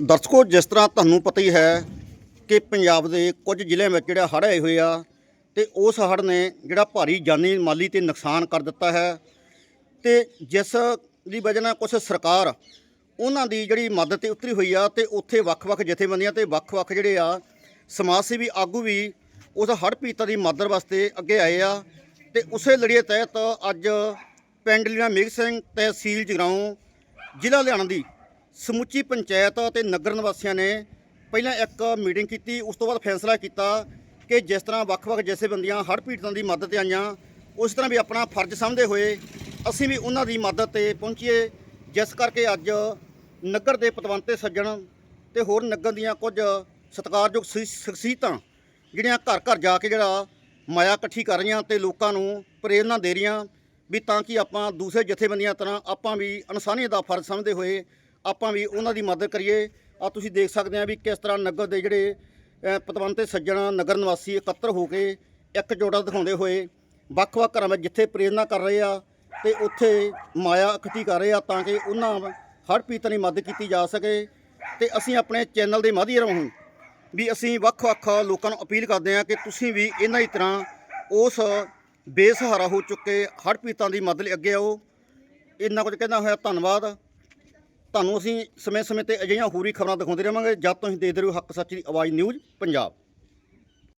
ਦਰਸ਼ਕੋ, ਜਿਸ ਤਰ੍ਹਾਂ ਤੁਹਾਨੂੰ ਪਤਾ ਹੀ ਹੈ ਕਿ ਪੰਜਾਬ ਦੇ ਕੁਝ ਜ਼ਿਲ੍ਹਿਆਂ ਵਿੱਚ ਜਿਹੜਾ ਹੜ੍ਹ ਆਏ ਹੋਏ ਆ ਤੇ ਉਸ ਹੜ੍ਹ ਨੇ ਜਿਹੜਾ ਭਾਰੀ ਜਾਨੀ ਮਾਲੀ ਤੇ ਨੁਕਸਾਨ ਕਰ ਦਿੱਤਾ ਹੈ ਤੇ ਜਿਸ ਦੀ ਵਜ੍ਹਾ ਨਾਲ ਕੁਝ ਸਰਕਾਰ ਉਹਨਾਂ ਦੀ ਜਿਹੜੀ ਮਦਦ ਤੇ ਉਤਰੀ ਹੋਈ ਆ ਤੇ ਉੱਥੇ ਵੱਖ-ਵੱਖ ਜਥੇਬੰਦੀਆਂ ਤੇ ਵੱਖ-ਵੱਖ ਜਿਹੜੇ ਆ ਸਮਾਜ ਸੇਵੀ ਆਗੂ ਵੀ ਉਸ ਹੜ੍ਹ ਪੀੜਤਾਂ ਦੀ ਮਦਦ ਵਾਸਤੇ ਅੱਗੇ ਆਏ ਆ ਤੇ ਉਸੇ ਲੜੀਏ ਤਹਿਤ ਅੱਜ ਪਿੰਡ ਲੀਣਾ ਮੇਘ ਸਿੰਘ ਤਹਿਸੀਲ ਜਗਰਾਉਂ ਜ਼ਿਲ੍ਹਾ ਲੁਧਿਆਣਾ ਦੀ ਸਮੁੱਚੀ ਪੰਚਾਇਤ ਅਤੇ ਨਗਰ ਨਿਵਾਸੀਆਂ ਨੇ ਪਹਿਲਾਂ ਇੱਕ ਮੀਟਿੰਗ ਕੀਤੀ, ਉਸ ਤੋਂ ਬਾਅਦ ਫੈਸਲਾ ਕੀਤਾ ਕਿ ਜਿਸ ਤਰ੍ਹਾਂ ਵੱਖ-ਵੱਖ ਜਥੇਬੰਦੀਆਂ ਹੜ੍ਹ ਪੀੜਤਾਂ ਦੀ ਮਦਦ ਤੇ ਆਈਆਂ, ਉਸ ਤਰ੍ਹਾਂ ਵੀ ਆਪਣਾ ਫਰਜ਼ ਸਮਝਦੇ ਹੋਏ ਅਸੀਂ ਵੀ ਉਹਨਾਂ ਦੀ ਮਦਦ ਤੇ ਪਹੁੰਚੀਏ, ਜਿਸ ਕਰਕੇ ਅੱਜ ਨਗਰ ਦੇ ਪਤਵੰਤੇ ਸੱਜਣ ਤੇ ਹੋਰ ਨਗਰ ਦੀਆਂ ਕੁਝ ਸਤਿਕਾਰਯੋਗ ਸ਼ਖਸੀਅਤਾਂ ਜਿਹੜੀਆਂ ਘਰ ਘਰ ਜਾ ਕੇ ਜਿਹੜਾ ਮਾਇਆ ਇਕੱਠੀ ਕਰ ਰਹੀਆਂ ਤੇ ਲੋਕਾਂ ਨੂੰ ਪ੍ਰੇਰਨਾ ਦੇ ਰਹੀਆਂ, ਵੀ ਤਾਂ ਕਿ ਆਪਾਂ ਦੂਸਰੇ ਜਥੇਬੰਦੀਆਂ ਤਰ੍ਹਾਂ ਆਪਾਂ ਵੀ ਇਨਸਾਨੀਅਤ ਦਾ ਫਰਜ਼ ਸਮਝਦੇ ਹੋਏ ਆਪਾਂ ਵੀ ਉਹਨਾਂ ਦੀ ਮਦਦ ਕਰੀਏ। ਆ ਤੁਸੀਂ ਦੇਖ ਸਕਦੇ ਆ ਵੀ ਕਿਸ ਤਰ੍ਹਾਂ ਨਗਰ ਦੇ ਜਿਹੜੇ ਅ, ਪਤਵੰਤੇ ਸੱਜਣ ਨਗਰ ਨਿਵਾਸੀ ਇਕੱਤਰ ਹੋ ਕੇ ਇੱਕ ਜੋੜਾ ਦਿਖਾਉਂਦੇ ਹੋਏ ਵੱਖ-ਵੱਖ ਘਰਾਂ ਵਿੱਚ ਜਿੱਥੇ ਪ੍ਰੇਰਨਾ ਕਰ ਰਹੇ ਆ ਤੇ ਉੱਥੇ ਮਾਇਆ ਇਕੱਠੀ ਕਰ ਰਹੇ ਆ ਤਾਂ ਕਿ ਉਹਨਾਂ ਹਰ ਪੀੜਤਾਂ ਦੀ ਮਦਦ ਕੀਤੀ ਜਾ ਸਕੇ। ਤੇ ਅਸੀਂ ਆਪਣੇ ਚੈਨਲ ਦੇ ਮਾਧਿਅਮ ਰਾਹੀਂ ਵੀ ਅਸੀਂ ਵੱਖ-ਵੱਖ ਲੋਕਾਂ ਨੂੰ ਅਪੀਲ ਕਰਦੇ ਹਾਂ ਕਿ ਤੁਸੀਂ ਵੀ ਇਹਨਾਂ ਦੀ ਤਰ੍ਹਾਂ ਉਸ ਬੇਸਹਾਰਾ ਹੋ ਚੁੱਕੇ ਹੜ੍ਹ ਪੀੜਤਾਂ ਦੀ ਮਦਦ ਲਈ ਅੱਗੇ ਆਓ। ਇੰਨਾ ਕੁਝ ਕਹਿੰਦਾ ਹੋਇਆ ਧੰਨਵਾਦ। ਤੁਹਾਨੂੰ ਅਸੀਂ ਸਮੇਂ-ਸਮੇਂ ਤੇ ਅਜਿਹੀਆਂ ਹੋਰ ਹੀ ਖਬਰਾਂ ਦਿਖਾਉਂਦੇ ਰਹਾਂਗੇ। ਜਦ ਤੁਸੀਂ ਦੇਖਦੇ ਰਹੋ ਹੱਕ ਸੱਚ ਦੀ ਆਵਾਜ਼ ਨਿਊਜ਼ ਪੰਜਾਬ।